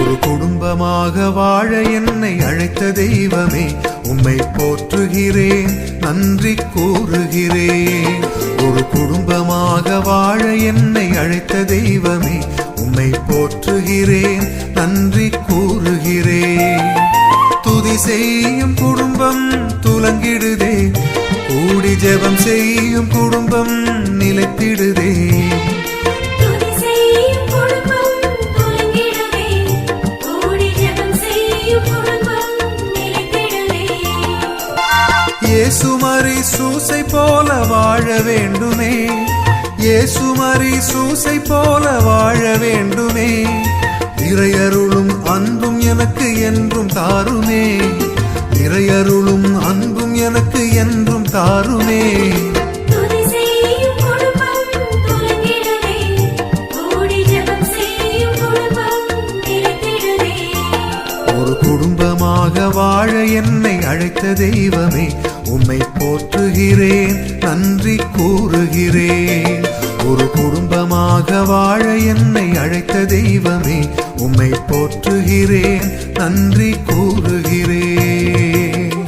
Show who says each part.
Speaker 1: ஒரு குடும்பமாக வாழ என்னை அழைத்த தெய்வமே உம்மை போற்றுகிறேன் நன்றி கூறுகிறேன். ஒரு குடும்பமாக வாழ என்னை அழைத்த தெய்வமே உம்மை போற்றுகிறேன் நன்றி கூறுகிறேன். துதி செய்யும் குடும்பம் துலங்கிடுதே கூடி ஜெபம் செய்யும் குடும்பம் நிலைத்திடுதே. ஏசுமரி சூசை போல வாழ வேண்டுமே. ஏசுமரி சூசை போல வாழ வேண்டுமே. இறையருளும் அன்பும் எனக்கு என்றும் தாருமே. இறையருளும் அன்பும் எனக்கு என்றும் தாருமே. குடும்பமாக வாழ என்னை அழைத்த தெய்வமே உம்மை போற்றுகிறேன் நன்றி கூறுகிறேன். ஒரு குடும்பமாக வாழ என்னை அழைத்த தெய்வமே உம்மை போற்றுகிறேன் நன்றி கூறுகிறேன்.